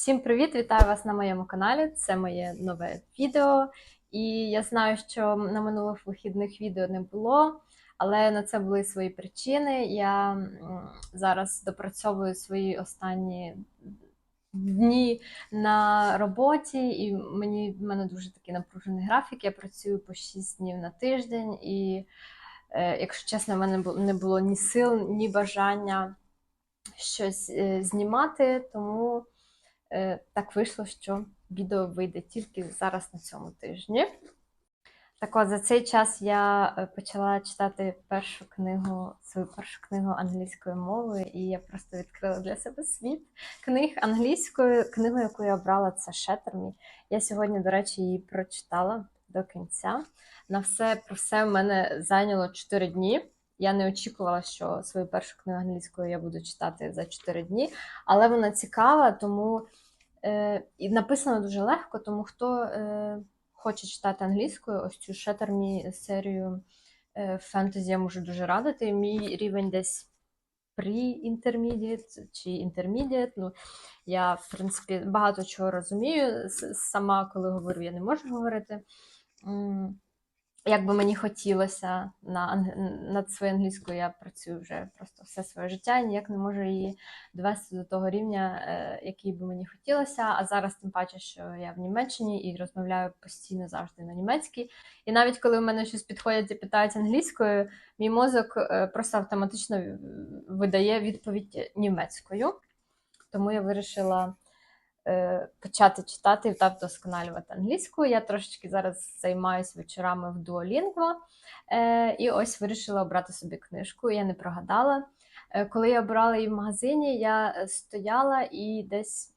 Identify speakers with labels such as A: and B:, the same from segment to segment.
A: Всім привіт! Вітаю вас на моєму каналі. Це моє нове відео. І я знаю, що на минулих вихідних відео не було, але на це були свої причини. Я зараз допрацьовую свої останні дні на роботі, і мені в мене дуже такий напружений графік. Я працюю по 6 днів на тиждень, і, е, якщо чесно, в мене не було ні сил, ні бажання щось е, знімати, тому так вийшло, що відео вийде тільки зараз на цьому тижні. Так от, за цей час я е, почала читати першу книгу, свою першу книгу англійською мовою, і я просто відкрила для себе світ книг англійською. Книгу, яку я обрала, це Шетермі. Я сьогодні, до речі, її прочитала до кінця. На все про все в мене зайняло 4 дні. Я не очікувала, що свою першу книгу англійською я буду читати за 4 дні, але вона цікава, тому е, і написано дуже легко, тому хто е, хоче читати англійською, ось цю Шетермі серію е, фентезі я можу дуже радити. Мій рівень десь pre-intermediate чи intermediate. Ну, я, в принципі, багато чого розумію. Сама, коли говорю, я не можу говорити. Як би мені хотілося на над своєю англійською, я працюю вже просто все своє життя і ніяк не можу її довести до того рівня, е, який би мені хотілося. А зараз, тим паче, що я в Німеччині і розмовляю постійно завжди на німецькій. І навіть коли в мене щось підходять і питають англійською, мій мозок е, просто автоматично е, видає відповідь німецькою. Тому я вирішила почати читати та вдосконалювати англійську. Я трошечки зараз займаюся вечорами в Duolingo. Е, і ось вирішила обрати собі книжку. Я не прогадала. Е, коли я обирала її в магазині, я е, стояла і десь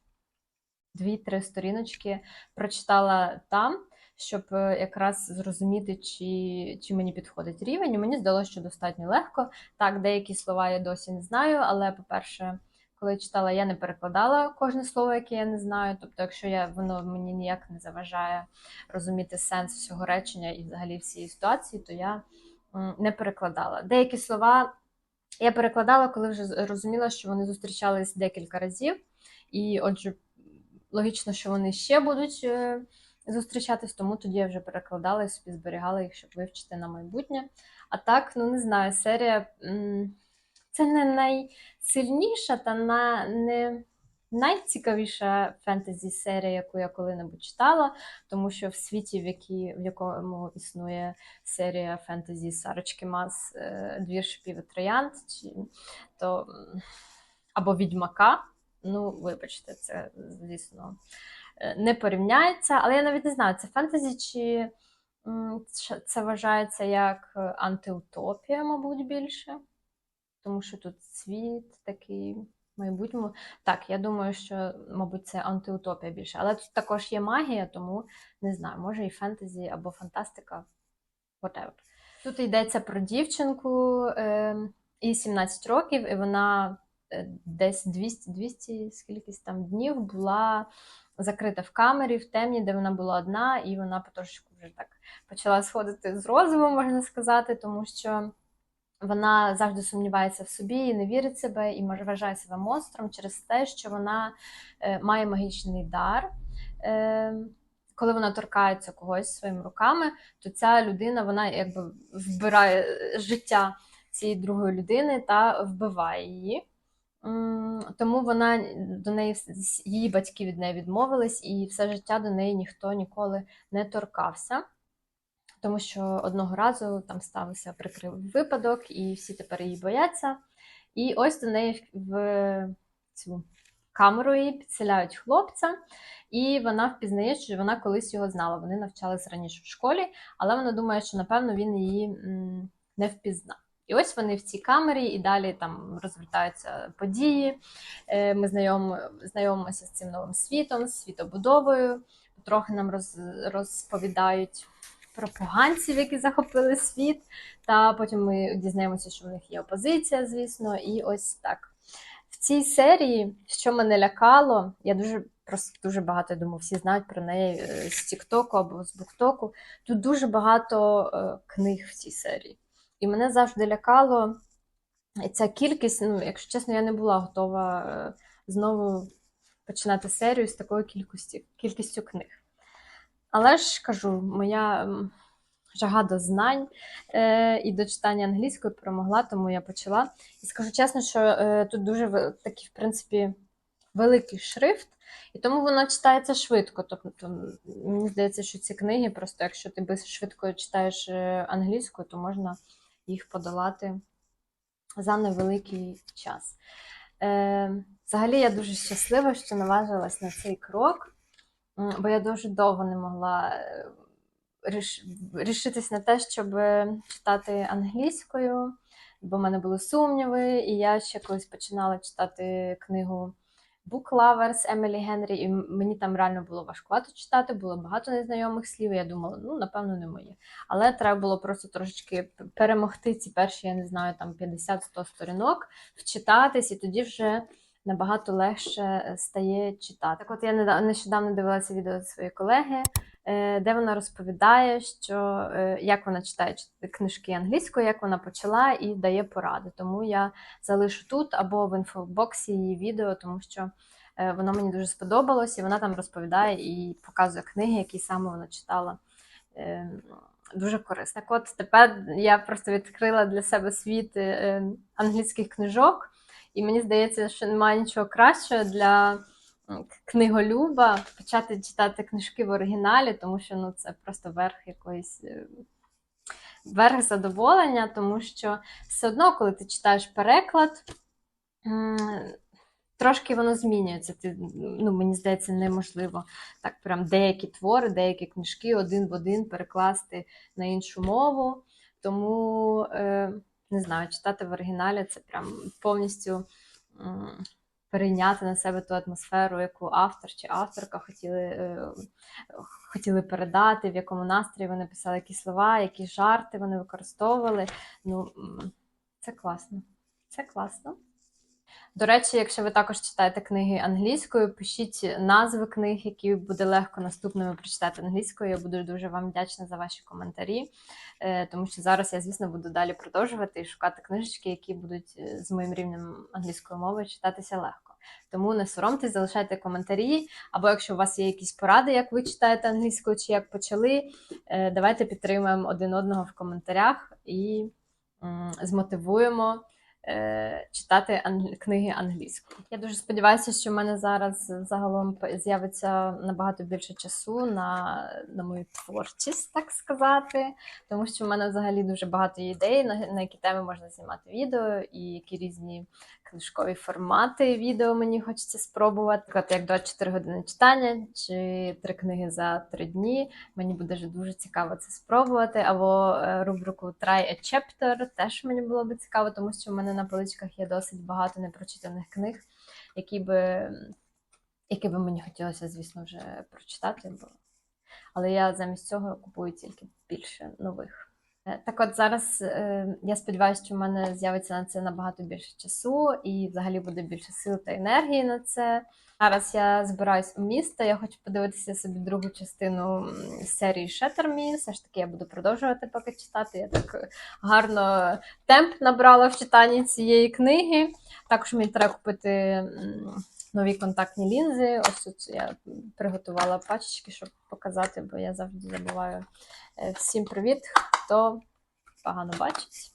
A: дві-три сторіночки прочитала там, щоб е, якраз зрозуміти, чи, чи мені підходить рівень. Мені здалося, що достатньо легко. Так, деякі слова я досі не знаю, але, по-перше, коли читала, я не перекладала кожне слово, яке я не знаю. Тобто, якщо я, воно мені ніяк не заважає розуміти сенс всього речення і взагалі всієї ситуації, то я не перекладала. Деякі слова я перекладала, коли вже розуміла, що вони зустрічались декілька разів, і отже, логічно, що вони ще будуть е, зустрічатись, тому тоді я вже перекладала і собі зберігала їх, щоб вивчити на майбутнє. А так, ну не знаю, серія це не найсильніша та на, не найцікавіша фентезі серія, яку я коли-небудь читала, тому що в світі, в, які, в якому існує серія фентезі Сарочки Мас, е, Двір шипів і троянд, чи, то, або Відьмака. Ну, вибачте, це, звісно, е, не порівняється. Але я навіть не знаю, це фентезі чи це- вважається як антиутопія, мабуть, більше. Тому що тут світ такий в майбутньому. Так, я думаю, що, мабуть, це антиутопія більше. Але тут також є магія, тому не знаю, може і фентезі або фантастика, whatever. Тут йдеться про дівчинку, е, їй 17 років, і вона е, десь 200, 200 скількись там днів була закрита в камері, в темні, де вона була одна, і вона потрошку вже так почала сходити з розуму, можна сказати, тому що вона завжди сумнівається в собі і не вірить себе, і вважає себе монстром через те, що вона е, має магічний дар. Е, коли вона торкається когось своїми руками, то ця людина вона якби вбирає життя цієї другої людини та вбиває її. Тому вона до неї її батьки від неї відмовились, і все життя до неї ніхто ніколи не торкався. Тому що одного разу там стався прикрий випадок, і всі тепер її бояться. І ось до неї в цю камеру її підселяють хлопця, і вона впізнає, що вона колись його знала. Вони навчалися раніше в школі, але вона думає, що напевно він її не впізнав. І ось вони в цій камері, і далі там розвертаються події. Е, Ми знайом, знайомимося з цим новим світом, з світобудовою. Трохи нам роз, розповідають про поганців, які захопили світ. Та потім ми дізнаємося, що в них є опозиція, звісно, і ось так. В цій серії, що мене лякало, я дуже просто дуже багато я думаю, всі знають про неї е, з Тіктоку або з Буктоку. Тут дуже багато е, книг в цій серії. І мене завжди лякало ця кількість, ну, якщо чесно, я не була готова е, знову починати серію з такою кількістю, кількістю книг. Але ж кажу, моя жага до знань е, і до читання англійської перемогла, тому я почала. І скажу чесно, що е, тут дуже такий, в принципі, великий шрифт, і тому воно читається швидко. Тобто, мені здається, що ці книги, просто якщо ти без- швидко читаєш е, англійською, то можна їх подолати за невеликий час. Е, взагалі, я дуже щаслива, що наважилась на цей крок, бо я дуже довго не могла е, ріш- рішитись на те, щоб читати англійською, бо в мене були сумніви, і я ще колись починала читати книгу Book Lovers Емілі Генрі, і мені там реально було важкувато читати, було багато незнайомих слів, я думала, ну, напевно, не моє. Але треба було просто трошечки перемогти ці перші, я не знаю, там 50-100 сторінок, вчитатись, і тоді вже набагато легше е, стає читати. Так от я нещодавно дивилася відео своєї колеги, е, де вона розповідає, що е, як вона читає книжки англійською, як вона почала і дає поради. Тому я залишу тут або в інфобоксі її відео, тому що воно мені дуже сподобалось, і вона там розповідає і показує книги, які саме вона читала. Дуже корисно. Так от тепер я просто відкрила для себе світ англійських книжок, і мені здається, що немає нічого кращого для книголюба почати читати книжки в оригіналі, тому що ну, це просто верх якоїсь. е, Верх задоволення, тому що все одно, коли ти читаєш переклад, трошки воно змінюється. Ти, ну, мені здається, неможливо так прям деякі твори, деякі книжки один в один перекласти на іншу мову. Тому, е, не знаю, читати в оригіналі це прям повністю перейняти на себе ту атмосферу, яку автор чи авторка хотіли, е, хотіли передати, в якому настрої вони писали які слова, які жарти вони використовували. Ну, це класно. Це класно. До речі, якщо ви також читаєте книги англійською, пишіть назви книг, які буде легко наступними прочитати англійською. Я буду дуже вам вдячна за ваші коментарі, е, тому що зараз я, звісно, буду далі продовжувати і шукати книжечки, які будуть е, з моїм рівнем англійської мови читатися легко. Тому не соромтесь, залишайте коментарі, або якщо у вас є якісь поради, як ви читаєте англійською чи як почали, е, давайте підтримаємо один одного в коментарях і змотивуємо читати англ- книги англійською. Я дуже сподіваюся, що в мене зараз загалом з'явиться набагато більше часу на, на мою творчість, так сказати, тому що в мене взагалі дуже багато ідей, на, на які теми можна знімати відео, і які різні книжкові формати відео мені хочеться спробувати. Наприклад, як 24 години читання чи три книги за три дні. Мені буде дуже, цікаво це спробувати. Або е, рубрику Try a Chapter теж мені було би цікаво, тому що в мене на поличках є досить багато непрочитаних книг, які би, які би мені хотілося, звісно, вже прочитати. Але я замість цього купую тільки більше нових. Е, Так от зараз е, я сподіваюся, що в мене з'явиться на це набагато більше часу і взагалі буде більше сил та енергії на це. Зараз я збираюсь у місто. Я хочу подивитися собі другу частину серії Me. Все ж таки я буду продовжувати поки читати. Я так е, гарно темп набрала в читанні цієї книги. Також мені треба купити нові контактні лінзи. Ось тут я приготувала пачечки, щоб показати, бо я завжди забуваю. Всім привіт, хто погано бачить.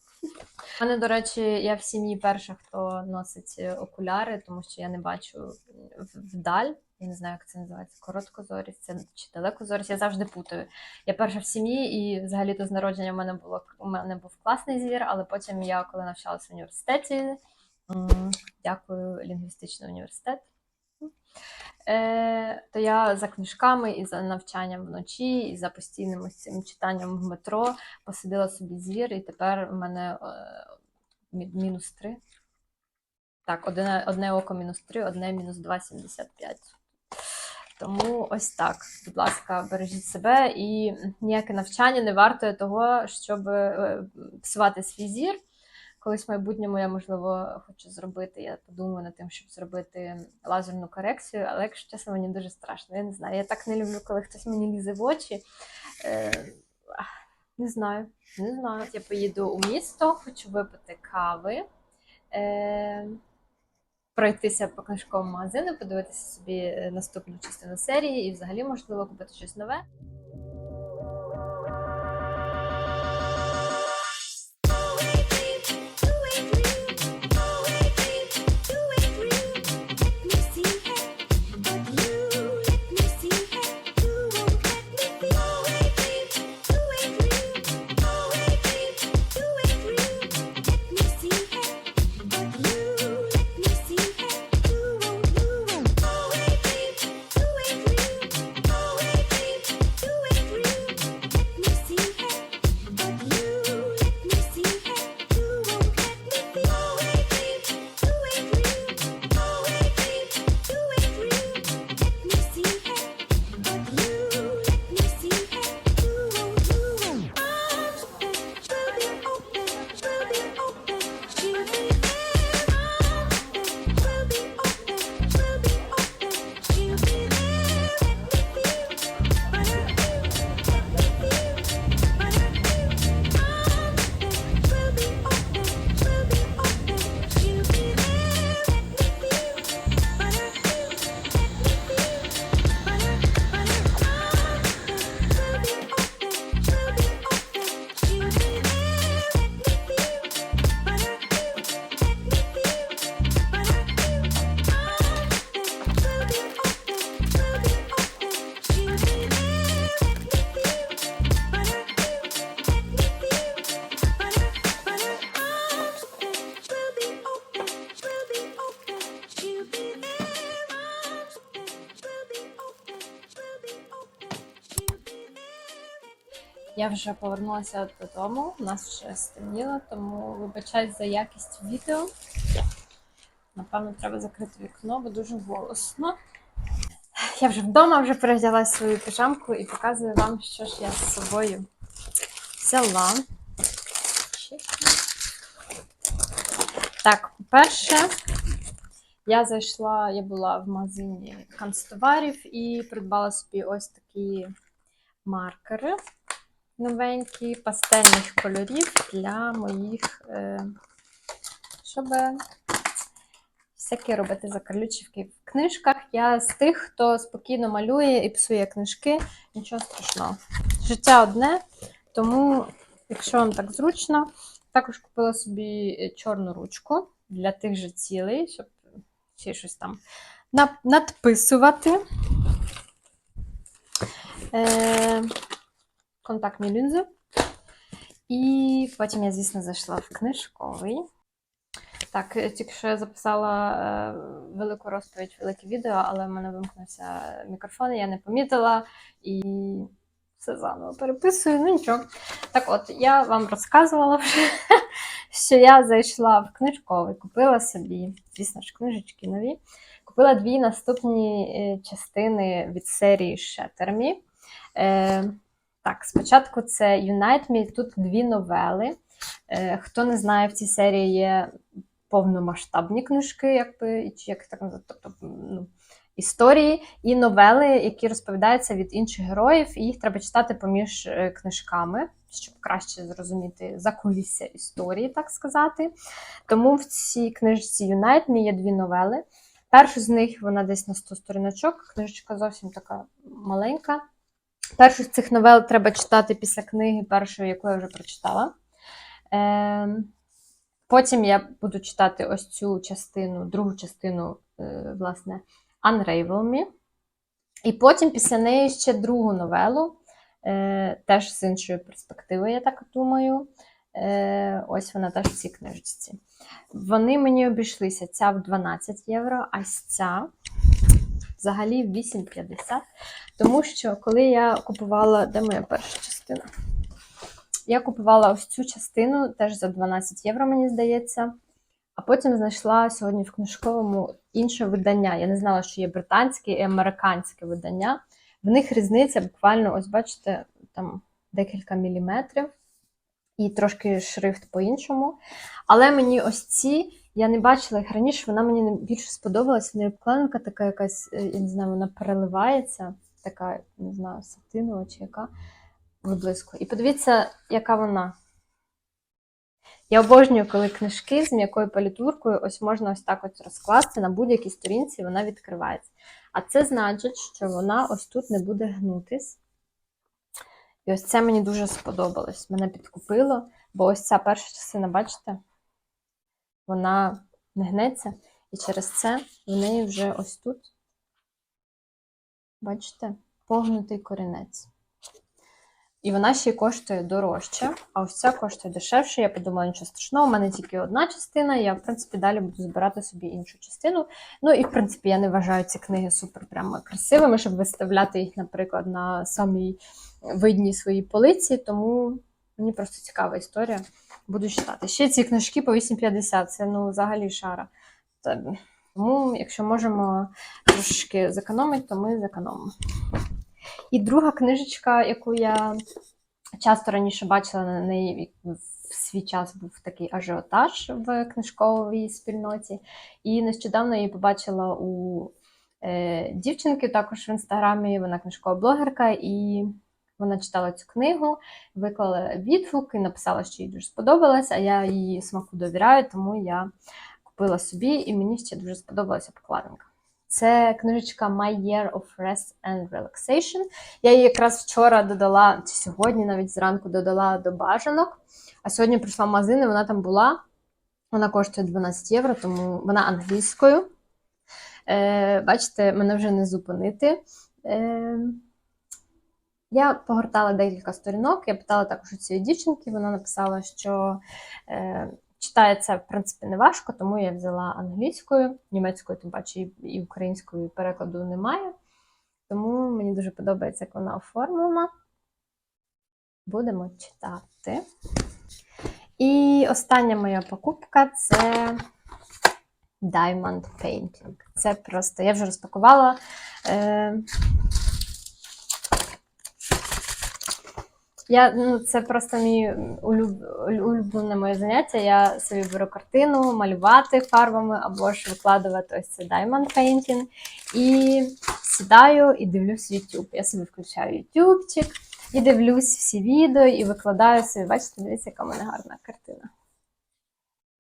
A: У мене, до речі, я в сім'ї перша, хто носить окуляри, тому що я не бачу вдаль. Я не знаю, як це називається. Короткозорість це чи далекозорість. Я завжди путаю. Я перша в сім'ї, і взагалі то з народження в мене було у мене був класний звір, але потім я, коли навчалася в університеті, дякую, лінгвістичний університет. Е, то я за книжками і за навчанням вночі, і за постійним цим читанням в метро посадила собі звір, і тепер у мене е, мінус 3. Так, одне, одне око мінус 3, одне мінус 2,75. Тому ось так. Будь ласка, бережіть себе і ніяке навчання не вартує того, щоб е, псувати свій зір. Колись в майбутньому я, можливо, хочу зробити. Я подумаю над тим, щоб зробити лазерну корекцію, але якщо чесно, мені дуже страшно. Я не знаю. Я так не люблю, коли хтось мені лізе в очі. Е, не знаю, не знаю. Я поїду у місто, хочу випити кави. Е, пройтися по книжковому магазину, подивитися собі е, наступну частину серії і взагалі можливо купити щось нове. Я вже повернулася додому, у нас вже стемніло, тому вибачайте за якість відео. Напевно, треба закрити вікно, бо дуже голосно. Я вже вдома, вже перевдяла свою піжамку і показую вам, що ж я з собою взяла. Так, по-перше, я зайшла, я була в магазині канцтоварів і придбала собі ось такі маркери новенькі пастельних кольорів для моїх, е, щоб всякі робити закарлючівки в книжках. Я з тих, хто спокійно малює і псує книжки, нічого страшного. Життя одне, тому, якщо вам так зручно, також купила собі чорну ручку для тих же цілей, щоб ще щось там надписувати. Е, контактні лінзи. І потім я, звісно, зайшла в книжковий. Так, е, тільки що я записала е, велику розповідь, велике відео, але в мене вимкнувся мікрофон, я не помітила і все заново переписую. Ну нічого. Так от, я вам розказувала вже, що я зайшла в книжковий, купила собі, звісно ж, книжечки нові. Купила дві наступні е, частини від серії Шетермі. Так, спочатку це Unite Me, тут дві новели. Е, хто не знає, в цій серії є повномасштабні книжки, якби, чи як так називати, тобто ну, історії і новели, які розповідаються від інших героїв, і їх треба читати поміж е, книжками, щоб краще зрозуміти закулісся історії, так сказати. Тому в цій книжці Unite Me є дві новели. Першу з них вона десь на 100 сторіночок, книжечка зовсім така маленька. Першу з цих новел треба читати після книги, першої, яку я вже прочитала. Е, потім я буду читати ось цю частину, другу частину, е, власне, Unravel Me. І потім після неї ще другу новелу, е, теж з іншої перспективи, я так думаю. Е, ось вона теж в цій книжці. Вони мені обійшлися ця в 12 євро, а ця взагалі 8,50. Тому що коли я купувала, де моя перша частина? Я купувала ось цю частину теж за 12 євро, мені здається. А потім знайшла сьогодні в книжковому інше видання. Я не знала, що є британське і американське видання. В них різниця буквально, ось бачите, там декілька міліметрів, і трошки шрифт по-іншому. Але мені ось ці, я не бачила їх раніше, вона мені більше сподобалась. В неї обкладинка така якась, е, я не знаю, вона переливається, така, не знаю, сатинова чи яка виблиску. І подивіться, яка вона. Я обожнюю, коли книжки з м'якою палітуркою ось можна ось так ось розкласти на будь-якій сторінці, вона відкривається. А це значить, що вона ось тут не буде гнутись. І ось це мені дуже сподобалось. Мене підкупило, бо ось ця перша частина, бачите, вона не гнеться. І через це в неї вже ось тут, бачите, погнутий корінець. І вона ще й коштує дорожче, а ось ця коштує дешевше. Я подумала, нічого страшного, у мене тільки одна частина, я, в принципі, далі буду збирати собі іншу частину. Ну і, в принципі, я не вважаю ці книги супер прямо красивими, щоб виставляти їх, наприклад, на самій видній своїй полиці, тому мені просто цікава історія. Буду читати. Ще ці книжки по 8,50, це ну взагалі шара. Тому, якщо можемо трошки зекономити, то ми зекономимо. І друга книжечка, яку я часто раніше бачила на неї в свій час був такий ажіотаж в книжковій спільноті. І нещодавно її побачила у е, дівчинки також в інстаграмі. Вона книжкова блогерка, і вона читала цю книгу, виклала відгук і написала, що їй дуже сподобалась, а я її смаку довіряю, тому я купила собі, і мені ще дуже сподобалася покладинка. Це книжечка My Year of Rest and Relaxation. Я її якраз вчора додала, чи сьогодні навіть зранку додала до бажанок. А сьогодні прийшла в магазин, і вона там була. Вона коштує 12 євро, тому вона англійською. Е, бачите, мене вже не зупинити. Е, я погортала декілька сторінок. Я питала також у цієї дівчинки. Вона написала, що е, читається, в принципі, не важко, тому я взяла англійською, німецькою, тим паче, і, і українською перекладу немає. Тому мені дуже подобається, як вона оформлена. Будемо читати. І остання моя покупка це Diamond Painting. Це просто, я вже розпакувала. Е, Я, ну, це просто мій улюб, улюблене моє заняття. Я собі беру картину, малювати фарбами або ж викладувати ось це Diamond Painting. І сідаю і дивлюсь YouTube. Я собі включаю YouTubeчик і дивлюсь всі відео і викладаю собі. Бачите, дивіться, яка в мене гарна картина.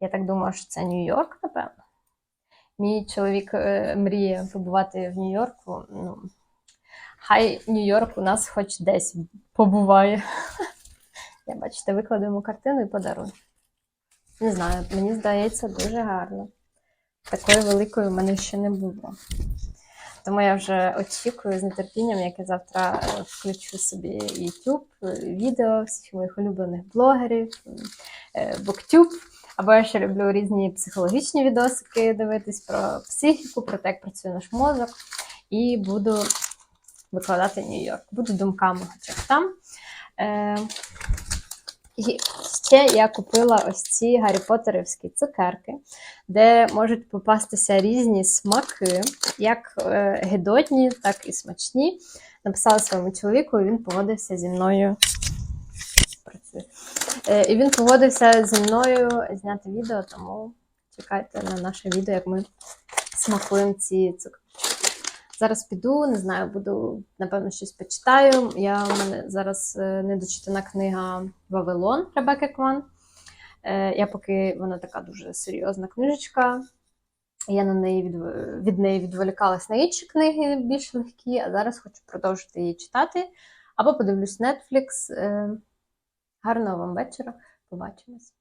A: Я так думаю, що це Нью-Йорк, напевно. Мій чоловік е, мріє побувати в Нью-Йорку. Ну, хай Нью-Йорк у нас хоч десь побуває. Я бачите, викладу йому картину і подарую. Не знаю, мені здається, дуже гарно. Такої великої в мене ще не було. Тому я вже очікую з нетерпінням, як я завтра е, включу собі YouTube, відео всіх моїх улюблених блогерів, е, BookTube. Або я ще люблю різні психологічні відосики дивитись про психіку, про те, як працює наш мозок. І буду викладати Нью-Йорк. Буду думками хоча б там. Е, і ще я купила ось ці Гаррі Поттерівські цукерки, де можуть попастися різні смаки, як е, гидотні, так і смачні. Написала своєму чоловіку, і він погодився зі мною. Е, і він погодився зі мною зняти відео, тому чекайте на наше відео, як ми смакуємо ці цукерки. Зараз піду, не знаю, буду, напевно, щось почитаю. Я, у мене зараз е, недочитана книга Вавилон Ребекки Кван. Е, Я поки вона така дуже серйозна книжечка. Я на неї від, від неї відволікалась на інші книги більш легкі, а зараз хочу продовжити її читати. Або подивлюсь Netflix. Е, Гарного вам вечора. Побачимось.